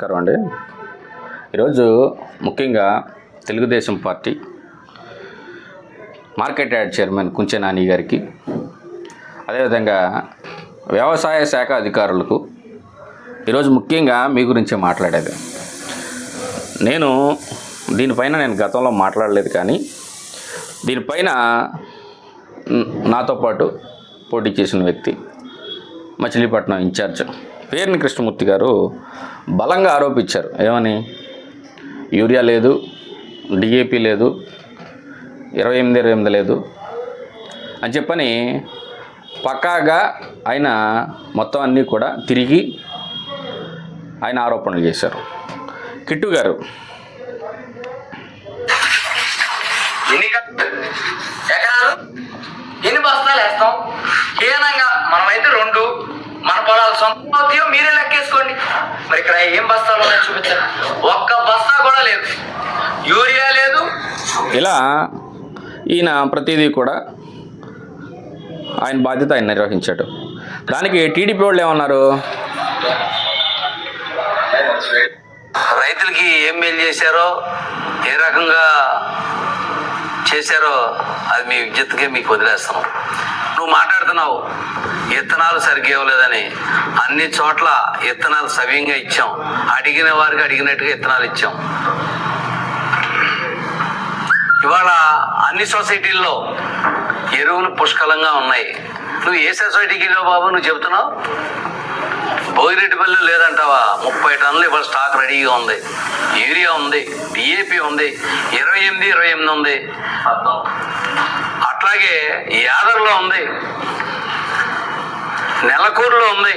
నమస్కారం అండి. ఈరోజు ముఖ్యంగా Telugu Desam party market yard chairman Kunche Nani గారికి అదేవిధంగా వ్యవసాయ శాఖ అధికారులకు ఈరోజు ముఖ్యంగా మీ గురించే మాట్లాడేది. నేను దీనిపైన నేను గతంలో మాట్లాడలేదు కానీ దీనిపైన నాతో పాటు పోటీ చేసిన వ్యక్తి మచిలీపట్నం ఇన్ఛార్జ్ పేర్ని కృష్ణమూర్తి గారు బలంగా ఆరోపించారు. ఏమని? యూరియా లేదు డిఏపి లేదు ఇరవై ఎనిమిది ఇరవై ఎనిమిది లేదు అని చెప్పని పక్కాగా ఆయన మొత్తం అన్నీ కూడా తిరిగి ఆయన ఆరోపణలు చేశారు. కిట్టు గారు ఇక్కడ ఏం బస్తాలు ఉన్నాయో చూపించండి. ఒక్క బస్తా కూడా లేదు. యూరియా లేదు. ఇలా ఈయన ప్రతిదీ కూడా ఆయన బాధ్యత ఆయన నిర్వహించాడు. దానికి టీడీపీ వాళ్ళు ఏమన్నారు? రైతులకి ఏం మేలు చేశారో ఏ రకంగా చేశారో అది మీ విద్యుత్కే మీకు వదిలేస్తాం నువ్వు మాట్లాడుతున్నావు. విత్తనాలు సరిగ్గా ఇవ్వలేదని. అన్ని చోట్ల విత్తనాలు సవ్యంగా ఇచ్చాం. అడిగిన వారికి అడిగినట్టుగా విత్తనాలు ఇచ్చాం. ఇవాళ అన్ని సొసైటీల్లో ఎరువులు పుష్కలంగా ఉన్నాయి. నువ్వు ఏ సొసైటీకి వెళ్ళావు బాబు నువ్వు చెబుతున్నావు? భోగిరెడ్డిపల్లి లేదంటావా? ముప్పై టన్నులు ఇవాళ స్టాక్ రెడీగా ఉంది. యూరియా ఉంది. డిఏపి ఉంది. ఇరవై ఎనిమిది ఇరవై ఎనిమిది ఉంది. అట్లాగే యాదర్లో ఉంది. నెలకూరులో ఉంది.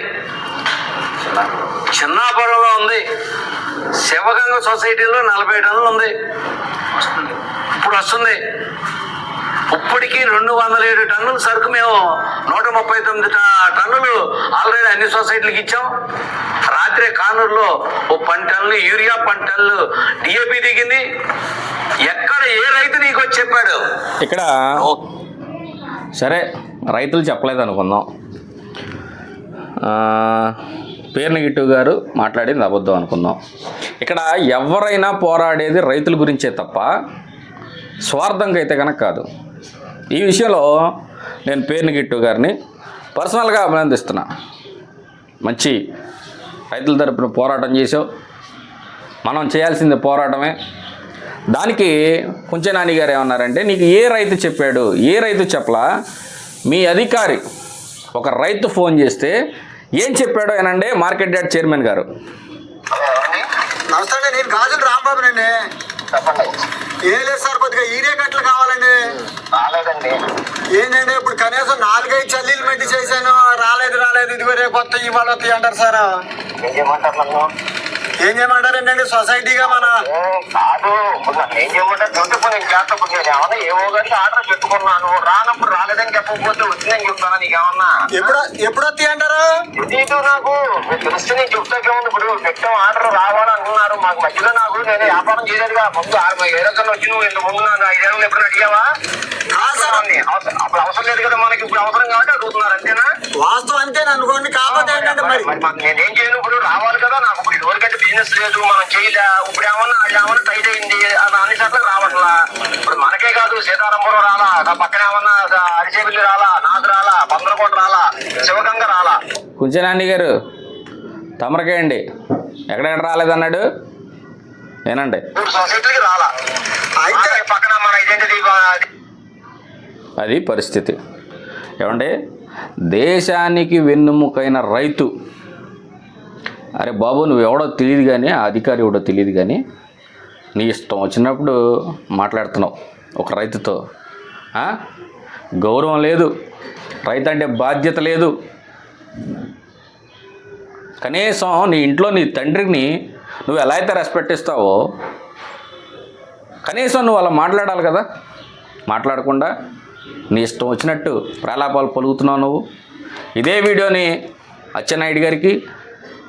చిన్నాపురంలో ఉంది. శివగంగ సొసైటీలో నలభై టన్నులు ఉంది. ఇప్పుడు వస్తుంది. ఇప్పటికీ రెండు వందల ఏడు టన్నుల సరుకు మేము నూట ముప్పై తొమ్మిది టన్నులు ఆల్రెడీ అన్ని సొసైటీలకు ఇచ్చాం. రాత్రి కానూరులో ఓ పది టన్నులు యూరియా పది టన్నులు డిఏపి దిగింది. ఎక్కడ ఏ రైతు నీకు వచ్చి చెప్పాడు? ఇక్కడ సరే రైతులు చెప్పలేదు అనుకుందాం. ఆ, పేర్ని గిట్టు గారు మాట్లాడింది అబద్ధం అనుకుందాం. ఇక్కడ ఎవరైనా పోరాడేది రైతుల గురించే తప్ప స్వార్థంగా అయితే కనుక కాదు. ఈ విషయంలో నేను పేర్ని గిట్టు గారిని పర్సనల్గా అభినందిస్తున్నా. మంచి రైతుల తరపున పోరాటం చేసావు మనం చేయాల్సింది పోరాటమే. దానికి కుంచె నాని గారు ఏమన్నారంటే నీకు ఏ రైతు చెప్పాడు ఏ రైతు చెప్పలా? మీ అధికారి ఒక రైతు ఫోన్ చేస్తే ఏం చెప్పాడో ఏనండి మార్కెట్ యార్డ్ చైర్మన్ గారు. నమస్తే నేను గాజులు రాంబాబునండి ఏం లేదు సార్ కొద్దిగా ఈరియా కట్టలు కావాలండి. రాలేదండి. ఏంటంటే ఇప్పుడు కనీసం నాలుగైదు చల్లీలు మెట్టి చేశాను రాలేదు రాలేదు ఇదిగో రేపు కొత్త ఇవాళ వస్తాయి అంటారు సార్. ఏం చేయమంటారు నన్ను ఏం చేయమంటారు ఏంటంటే సొసైటీగా మన కాదు ఏం చేయమంటారు నేను నేను ఏమన్నా ఏవో కానీ ఆర్డర్ పెట్టుకున్నాను. రానప్పుడు రాలేదని చెప్పకపోతే వచ్చిందని చెప్తానా నీకేమన్నా? ఎప్పుడు ఎప్పుడు వస్తాయి అంటారు? తెలీదు నాకు. తెలిస్తే నేను చెప్తాకే ఉంది ఇప్పుడు పెట్టాం ఆర్డర్ రావాలని అంటున్నారు. మాకు మధ్యలో నాకు నేను వ్యాపారం చేయలేదుగా ముందు ఆరు కన్నా వచ్చి నువ్వు ఇంత ముందు నాకు ఐదేళ్ళు ఎప్పుడు అడిగావా? అప్పుడు అవసరం లేదు కదా మనకి. ఇప్పుడు అవసరం కాబట్టి అడుగుతున్నారు అంతేనా? వాస్తవం అంతే అనుకోండి కాకపోతే ఏంటంటే మరి నేనేం చేయను? ఇప్పుడు రావాలి కదా నాకు. ఇప్పుడు ఎవరికంటే బిజినెస్ లేదు మనం చేయలే ఇప్పుడు ఏమన్నా అది ఏమన్నా టైట్ అయింది అది అన్ని చోట్ల రావట్లా. ఇప్పుడు మనకే కాదు సీతారాంపురం రాలా పక్కన ఏమన్నా అరిచేపల్లి రాలా నాదు రాలా పందరకోట రాలా శివగంగ రాలా. కుంచె నాని గారు. తమరకే అండి. ఎక్కడెక్కడ రాలేదన్నాడు ఏనండి మూడు సొసైటీలకి రాలా. అయితే పక్కన మన ఐడెంటిటీ అది పరిస్థితి. ఏమంటే దేశానికి వెన్నుముకైన రైతు అరే బాబు నువ్వు ఎవడో తెలియదు కానీ ఆ అధికారి ఎవడో తెలియదు కానీ నీ ఇష్టం వచ్చినప్పుడు మాట్లాడుతున్నావు ఒక రైతుతో. గౌరవం లేదు రైతు అంటే బాధ్యత లేదు. కనీసం నీ ఇంట్లో నీ తండ్రిని నువ్వు ఎలా అయితే రెస్పెక్ట్ ఇస్తావో కనీసం నువ్వు అలా మాట్లాడాలి కదా. మాట్లాడకుండా నీ ఇష్టం వచ్చినట్టు ప్రలాపాలు పలుకుతున్నావు నువ్వు. ఇదే వీడియోని అచ్చెన్నాయుడు గారికి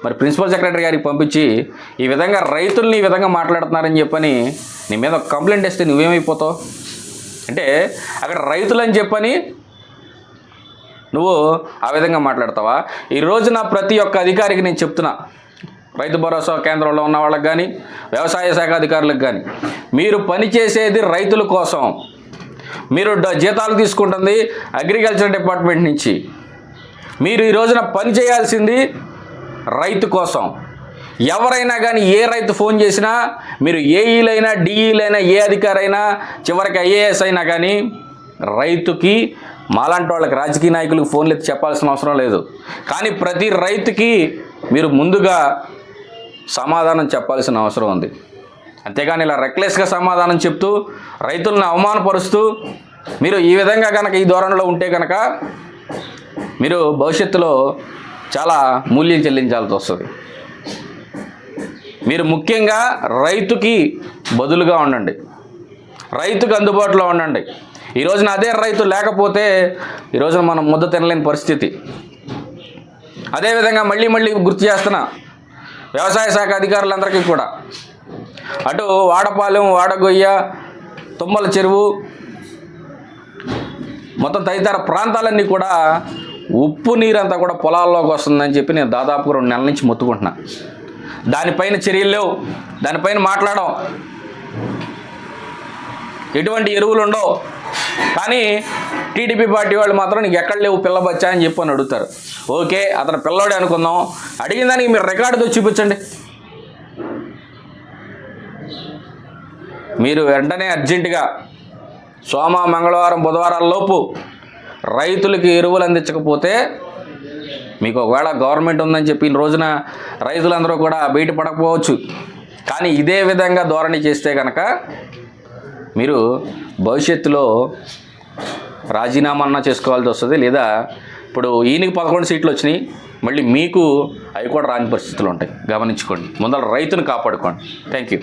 మరి ప్రిన్సిపల్ సెక్రటరీ గారికి పంపించి ఈ విధంగా రైతుల్ని ఈ విధంగా మాట్లాడుతున్నారని చెప్పని నీ మీద ఒక కంప్లైంట్ ఇస్తే నువ్వేమైపోతావు? అంటే అక్కడ రైతులని చెప్పని నువ్వు ఆ విధంగా మాట్లాడతావా? ఈ రోజున ప్రతి ఒక్క అధికారికి నేను చెప్తున్నా రైతు భరోసా కేంద్రంలో ఉన్న వాళ్ళకి కానీ వ్యవసాయ శాఖ అధికారులకు కానీ మీరు పనిచేసేది రైతుల కోసం. మీరు డ- జీతాలు తీసుకుంటుంది అగ్రికల్చర్ డిపార్ట్మెంట్ నుంచి. మీరు ఈ రోజున పని చేయాల్సింది రైతు కోసం. ఎవరైనా కానీ ఏ రైతు ఫోన్ చేసినా మీరు ఏఈలైనా డిఈలైనా ఏ అధికారైనా చివరికి ఐఏఎస్ అయినా కానీ రైతుకి మాలాంటి వాళ్ళకి రాజకీయ నాయకులకు ఫోన్లు ఎత్తి చెప్పాల్సిన అవసరం లేదు. కానీ ప్రతి రైతుకి మీరు ముందుగా సమాధానం చెప్పాల్సిన అవసరం ఉంది. అంతేగాని ఇలా రెక్లెస్గా సమాధానం చెప్తూ రైతులను అవమానపరుస్తూ మీరు ఈ విధంగా కనుక ఈ ధోరణిలో ఉంటే కనుక మీరు భవిష్యత్తులో చాలా మూల్యం చెల్లించాల్సి వస్తుంది. మీరు ముఖ్యంగా రైతుకి బదులుగా ఉండండి. రైతుకు అందుబాటులో ఉండండి. ఈ రోజున అదే రైతు లేకపోతే ఈ రోజున మనం ముద్ద తినలేని పరిస్థితి. అదేవిధంగా మళ్ళీ మళ్ళీ గుర్తు చేస్తున్నా వ్యవసాయ శాఖ అధికారులందరికీ కూడా. అటు వాడపాలెం వాడగొయ్య తుమ్మల చెరువు మొత్తం తదితర ప్రాంతాలన్నీ కూడా ఉప్పు నీరంతా కూడా పొలాల్లోకి వస్తుందని చెప్పి నేను దాదాపు రెండు నెలల నుంచి మొత్తుకుంటున్నా. దానిపైన చర్యలు లేవు. దానిపైన మాట్లాడడం. ఎటువంటి ఎరువులు ఉండవు. కానీ టీడీపీ పార్టీ వాళ్ళు మాత్రం నీకు ఎక్కడ లేవు పిల్ల బచ్చా అని చెప్పి అని అడుగుతారు. ఓకే అతను పిల్లవాడే అనుకుందాం. అడిగిన దానికి మీరు రికార్డుతో చూపించండి. మీరు వెంటనే అర్జెంటుగా సోమ మంగళవారం బుధవారాల లోపు రైతులకి ఎరువులు అందించకపోతే మీకు ఒకవేళ గవర్నమెంట్ ఉందని చెప్పి రోజున రైతులందరూ కూడా బయటపడకపోవచ్చు. కానీ ఇదే విధంగా ధోరణి చేస్తే కనుక మీరు భవిష్యత్తులో రాజీనామా చేసుకోవాల్సి వస్తుంది లేదా ఇప్పుడు ఈయనకి పదకొండు సీట్లు వచ్చినాయి మళ్ళీ మీకు అవి కూడా రాని పరిస్థితులు ఉంటాయి. గమనించుకోండి. ముందర రైతును కాపాడుకోండి. Thank you